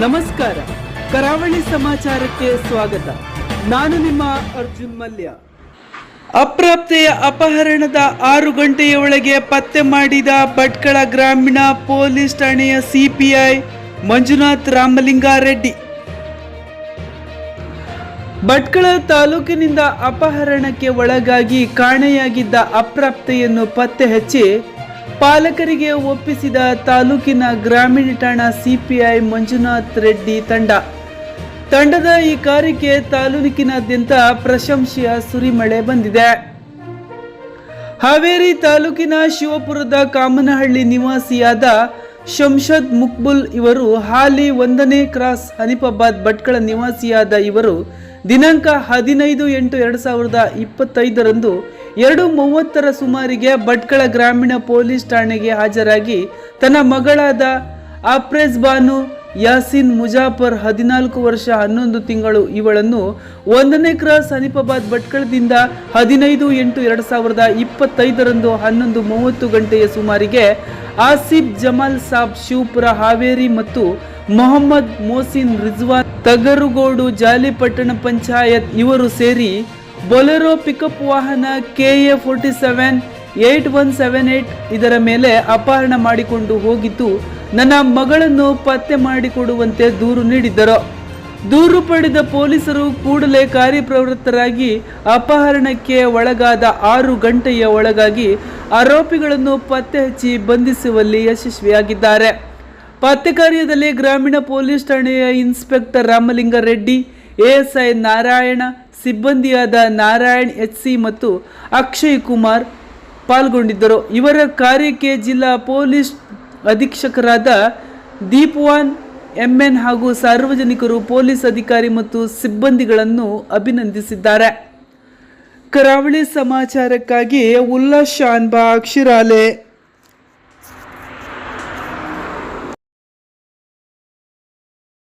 ನಮಸ್ಕಾರ. ಕರಾವಳಿ ಸಮಾಚಾರಕ್ಕೆ ಸ್ವಾಗತ. ನಾನು ನಿಮ್ಮ ಅರ್ಜುನ್ ಮಲ್ಯ. ಅಪ್ರಾಪ್ತೆಯ ಅಪಹರಣದ ಆರು ಗಂಟೆಯ ಒಳಗೆ ಪತ್ತೆ ಮಾಡಿದ ಭಟ್ಕಳ ಗ್ರಾಮೀಣ ಪೊಲೀಸ್ ಠಾಣೆಯ ಸಿಪಿಐ ಮಂಜುನಾಥ್ ರಾಮಲಿಂಗಾರೆಡ್ಡಿ. ಭಟ್ಕಳ ತಾಲೂಕಿನಿಂದ ಅಪಹರಣಕ್ಕೆ ಒಳಗಾಗಿ ಕಾಣೆಯಾಗಿದ್ದ ಅಪ್ರಾಪ್ತೆಯನ್ನು ಪತ್ತೆ ಹಚ್ಚಿ ಪಾಲಕರಿಗೆ ಒಪ್ಪಿಸಿದ ತಾಲೂಕಿನ ಗ್ರಾಮೀಣ ಠಾಣಾ ಸಿಪಿಐ ಮಂಜುನಾಥ್ ರೆಡ್ಡಿ ತಂಡ. ತಂಡದ ಈ ಕಾರ್ಯಕ್ಕೆ ತಾಲೂಕಿನಾದ್ಯಂತ ಪ್ರಶಂಸೆಯ ಸುರಿಮಳೆ ಬಂದಿದೆ. ಹಾವೇರಿ ತಾಲೂಕಿನ ಶಿವಪುರದ ಕಾಮನಹಳ್ಳಿ ನಿವಾಸಿಯಾದ ಶಂಷದ್ ಮುಕ್ಬುಲ್ ಇವರು ಹಾಲಿ ಒಂದನೇ ಕ್ರಾಸ್ ಹನಿಪಾಬಾದ್ ಭಟ್ಕಳ ನಿವಾಸಿಯಾದ ಇವರು ದಿನಾಂಕ ಹದಿನೈದು ಎಂಟು ಎರಡು ಸಾವಿರದ ಇಪ್ಪತ್ತೈದರಂದು ಎರಡು ಮೂವತ್ತರ ಸುಮಾರಿಗೆ ಭಟ್ಕಳ ಗ್ರಾಮೀಣ ಪೊಲೀಸ್ ಠಾಣೆಗೆ ಹಾಜರಾಗಿ ತನ್ನ ಮಗಳಾದ ಆಪ್ರೇಜ್ ಬಾನು ಯಾಸಿನ್ ಮುಜಾಫರ್ ಹದಿನಾಲ್ಕು ವರ್ಷ ಹನ್ನೊಂದು ತಿಂಗಳು ಇವಳನ್ನು ಒಂದನೇ ಕ್ರಾಸ್ ಹನಿಫಾಬಾದ್ ಭಟ್ಕಳದಿಂದ ಹದಿನೈದು ಎಂಟು ಎರಡು ಸಾವಿರದ ಇಪ್ಪತ್ತೈದರಂದು ಹನ್ನೊಂದು ಮೂವತ್ತು ಗಂಟೆಯ ಸುಮಾರಿಗೆ ಆಸಿಫ್ ಜಮಾಲ್ ಸಾಬ್ ಶಿವಪುರ ಹಾವೇರಿ ಮತ್ತು ಮೊಹಮ್ಮದ್ ಮೋಸಿನ್ ರಿಜ್ವಾನ್ ತಗರುಗೋಡು ಜಾಲಿಪಟ್ಟಣ ಪಂಚಾಯತ್ ಇವರು ಸೇರಿ ಬೊಲೆರೋ ಪಿಕಪ್ ವಾಹನ K A forty seven eight one seven eight ಇದರ ಮೇಲೆ ಅಪಹರಣ ಮಾಡಿಕೊಂಡು ಹೋಗಿದ್ದು, ನನ್ನ ಮಗಳನ್ನು ಪತ್ತೆ ಮಾಡಿಕೊಡುವಂತೆ ದೂರು ನೀಡಿದ್ದರು. ದೂರು ಪಡೆದ ಪೊಲೀಸರು ಕೂಡಲೇ ಕಾರ್ಯಪ್ರವೃತ್ತರಾಗಿ ಅಪಹರಣಕ್ಕೆ ಒಳಗಾದ ಆರು ಗಂಟೆಯ ಒಳಗಾಗಿ ಆರೋಪಿಗಳನ್ನು ಪತ್ತೆ ಹಚ್ಚಿ ಬಂಧಿಸುವಲ್ಲಿ ಯಶಸ್ವಿಯಾಗಿದ್ದಾರೆ. ಪತ್ತೆ ಕಾರ್ಯದಲ್ಲಿ ಗ್ರಾಮೀಣ ಪೊಲೀಸ್ ಠಾಣೆಯ ಇನ್ಸ್ಪೆಕ್ಟರ್ ರಾಮಲಿಂಗಾರೆಡ್ಡಿ ಎಎಸ್ಐ ನಾರಾಯಣ ಸಿಬ್ಬಂದಿಯಾದ ನಾರಾಯಣ್, ಎಚ್ ಸಿ ಮತ್ತು ಅಕ್ಷಯ್ ಕುಮಾರ್ ಪಾಲ್ಗೊಂಡಿದ್ದರು. ಇವರ ಕಾರ್ಯಕ್ಕೆ ಜಿಲ್ಲಾ ಪೊಲೀಸ್ ಅಧೀಕ್ಷಕರಾದ ದೀಪ್ವಾನ್ ಎಂಎನ್ ಹಾಗೂ ಸಾರ್ವಜನಿಕರು ಪೊಲೀಸ್ ಅಧಿಕಾರಿ ಮತ್ತು ಸಿಬ್ಬಂದಿಗಳನ್ನು ಅಭಿನಂದಿಸಿದ್ದಾರೆ. ಕರಾವಳಿ ಸಮಾಚಾರಕ್ಕಾಗಿ ಉಲ್ಲಾಸ್ ಶಾನ್ಬಾ, ಅಕ್ಷಿರಾಲೆ.